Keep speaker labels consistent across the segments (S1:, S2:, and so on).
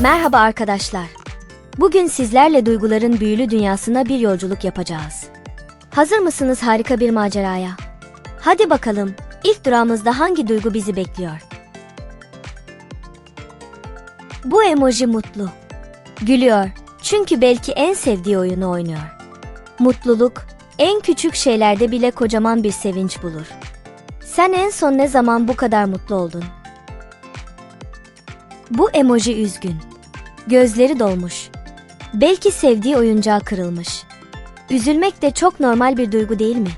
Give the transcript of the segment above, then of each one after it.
S1: Merhaba arkadaşlar. Bugün sizlerle duyguların büyülü dünyasına bir yolculuk yapacağız. Hazır mısınız harika bir maceraya? Hadi bakalım, ilk durağımızda hangi duygu bizi bekliyor? Bu emoji mutlu. Gülüyor. Çünkü belki en sevdiği oyunu oynuyor. Mutluluk, en küçük şeylerde bile kocaman bir sevinç bulur. Sen en son ne zaman bu kadar mutlu oldun? Bu emoji üzgün. Gözleri dolmuş. Belki sevdiği oyuncağı kırılmış. Üzülmek de çok normal bir duygu değil mi?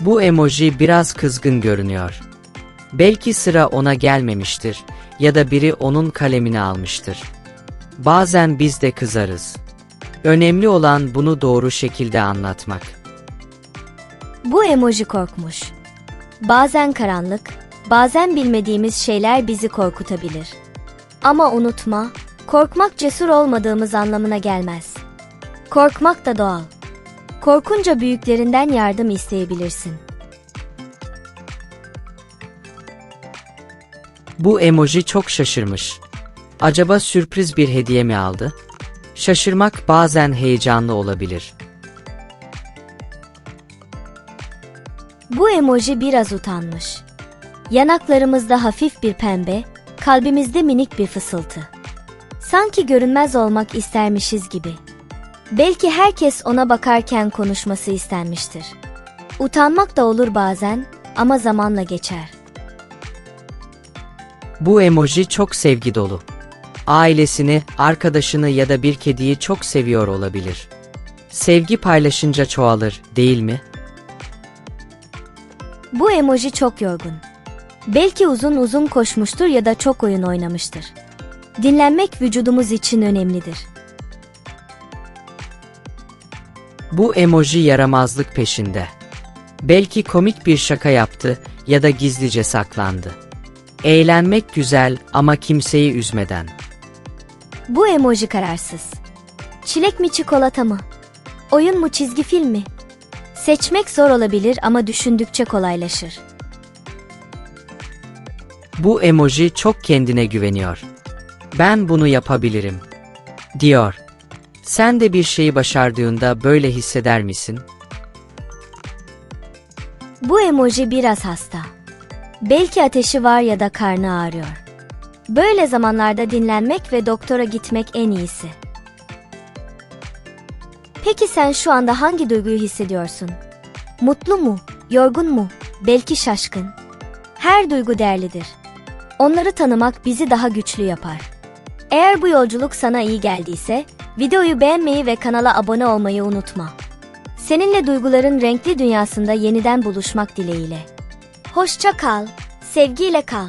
S2: Bu emoji biraz kızgın görünüyor. Belki sıra ona gelmemiştir ya da biri onun kalemini almıştır. Bazen biz de kızarız. Önemli olan bunu doğru şekilde anlatmak.
S1: Bu emoji korkmuş. Bazen karanlık, bazen bilmediğimiz şeyler bizi korkutabilir. Ama unutma, korkmak cesur olmadığımız anlamına gelmez. Korkmak da doğal. Korkunca büyüklerinden yardım isteyebilirsin.
S2: Bu emoji çok şaşırmış. Acaba sürpriz bir hediye mi aldı? Şaşırmak bazen heyecanlı olabilir.
S1: Bu emoji biraz utanmış. Yanaklarımızda hafif bir pembe, kalbimizde minik bir fısıltı. Sanki görünmez olmak istermişiz gibi. Belki herkes ona bakarken konuşması istenmiştir. Utanmak da olur bazen ama zamanla geçer.
S2: Bu emoji çok sevgi dolu. Ailesini, arkadaşını ya da bir kediyi çok seviyor olabilir. Sevgi paylaşınca çoğalır, değil mi?
S1: Bu emoji çok yorgun. Belki uzun uzun koşmuştur ya da çok oyun oynamıştır. Dinlenmek vücudumuz için önemlidir.
S2: Bu emoji yaramazlık peşinde. Belki komik bir şaka yaptı ya da gizlice saklandı. Eğlenmek güzel ama kimseyi üzmeden.
S1: Bu emoji kararsız. Çilek mi çikolata mı? Oyun mu çizgi film mi? Seçmek zor olabilir ama düşündükçe kolaylaşır.
S2: Bu emoji çok kendine güveniyor. Ben bunu yapabilirim, diyor. Sen de bir şeyi başardığında böyle hisseder misin?
S1: Bu emoji biraz hasta. Belki ateşi var ya da karnı ağrıyor. Böyle zamanlarda dinlenmek ve doktora gitmek en iyisi. Peki sen şu anda hangi duyguyu hissediyorsun? Mutlu mu? Yorgun mu? Belki şaşkın. Her duygu değerlidir. Onları tanımak bizi daha güçlü yapar. Eğer bu yolculuk sana iyi geldiyse, videoyu beğenmeyi ve kanala abone olmayı unutma. Seninle duyguların renkli dünyasında yeniden buluşmak dileğiyle. Hoşça kal, sevgiyle kal.